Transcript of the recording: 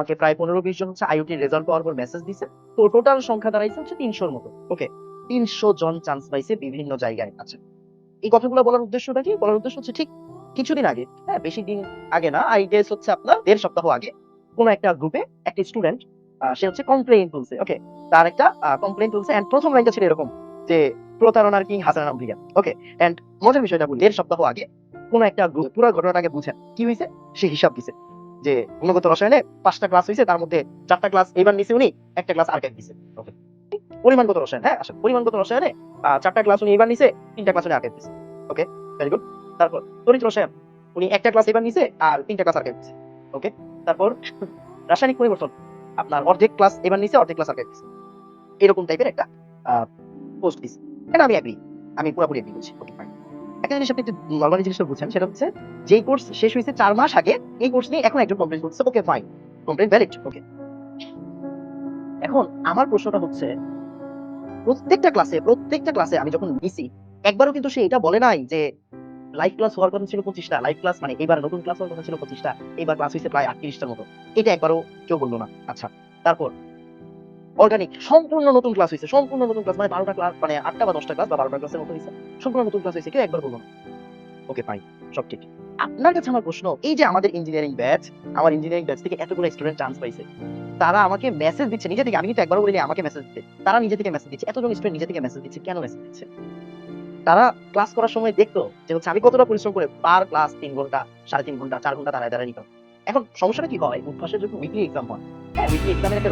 আমাকে প্রায় পনেরো বিশ জন হচ্ছে আইওটি রেজাল্ট পাওয়ার পর মেসেজ দিছে। তো টোটাল সংখ্যা দাঁড়াইছে হচ্ছে তিনশোর মতো। ওকে তিনশো জন চান্স পাইছে বিভিন্ন জায়গায় আচ্ছা এই কথাগুলো বলার উদ্দেশ্যটা কি? বলার উদ্দেশ্য হচ্ছে ঠিক কিছুদিন আগে। হ্যাঁ বেশি দিন আগে না আই গেস হচ্ছে আপনার দেড় সপ্তাহ আগে কোন একটা গ্রুপে একটা স্টুডেন্ট সে হচ্ছে কমপ্লেইন তুলছে। ওকে তার একটা কমপ্লেইন তুলছে এন্ড প্রথম লাইনটা ছিল এরকম যে প্রতারণার কিং হাসান আম্বিয়া ওকে এন্ড মজার বিষয়টা বলি, দেড় সপ্তাহ আগে কোন একটা গ্রুপ পুরো ঘটনাটাকে বুঝেন। কি হয়েছে সে হিসাব দিছে। যে গুণগত রসায়নে পাঁচটা ক্লাস হয়েছে তার মধ্যে চারটা ক্লাস এবার নিছে উনি, একটা ক্লাস আর্কাইভ দিছে। পরিমাণগত রসায়ন হ্যাঁ আসলে পরিমাণগত রসায়নে চারটা ক্লাস উনি এবার নিছে, তিনটা ক্লাস উনি আর্কাইভ দিছে। ওকে ভেরি গুড তারপর তড়িৎ রসায়ন, উনি একটা ক্লাস এবার নিছে আর তিনটা ক্লাস আর্কাইভ দিছে। ওকে তারপর রাসায়নিক পরিবর্তন, আপনার অর্ধেক ক্লাস এবার নিছে, অর্ধেক ক্লাস আর্কাইভ দিছে। এরকম টাইপের একটা পোস্ট দিছে। এটা আমি এগ্রি আমি পুরোপুরি এগ্রি করছি। ওকে ফাইন একটা জিনিস আপনি নর্মালি জিনিসটা বুঝছেন সেটা হচ্ছে যেই কোর্স শেষ হয়েছে চার মাস আগে, এই কোর্স নিয়ে এখন একজন কমপ্লেন করছে okay fine complain valid okay এখন আমার প্রশ্নটা হচ্ছে, প্রত্যেকটা ক্লাসে প্রত্যেকটা ক্লাসে আমি যখন নিছি, একবারও কিন্তু সে এটা বলে নাই যে লাইভ ক্লাস হওয়ার কথা ছিল পঁচিশটা লাইভ ক্লাস মানে এবার নতুন ক্লাস হওয়ার কথা ছিল পঁচিশটা, এবার ক্লাস হয়েছে প্রায় আটত্রিশটার মতো। এটা একবারও কেউ বলল না। আচ্ছা তারপর অর্গানিক সম্পূর্ণ নতুন ক্লাস হয়েছে সম্পূর্ণ নতুন ক্লাস মানে বারোটা ক্লাস মানে আটটা বা দশটা ক্লাস বা বারোটা ক্লাসের মতো হয়েছে সম্পূর্ণ নতুন ক্লাস হয়েছে কেউ একবার বলল না। ওকে ফাইন সব ঠিক। আপনার কাছে আমার প্রশ্ন, এই যে আমাদের ইঞ্জিনিয়ারিং ব্যাচ আমার ইঞ্জিনিয়ারিং ব্যাচ থেকে এতগুলো স্টুডেন্ট চান্স পাইছে, তারা আমাকে মেসেজ দিচ্ছে, নিজে থেকে, আমি কিন্তু একবার বলিনি, আমাকে মেসেজ দিতে। তারা নিজে থেকে মেসেজ দিচ্ছে, এতজন স্টুডেন্ট নিজে থেকে মেসেজ দিচ্ছে, কেন মেসেজ দিচ্ছে? তারা ক্লাস করার সময় দেখতো যে হচ্ছে, আমি কতটা পরিশ্রম করে পার ক্লাস তিন ঘণ্টা, সাড়ে তিন ঘণ্টা, চার ঘণ্টা দাঁড়ায় দাঁড়ায় নিতাম। এখন সমস্যাটা কি হয়? উদ্ভাসের যখন উইকলি এক্সাম হয় হ্যাঁ উইকলি এক্সামের একটা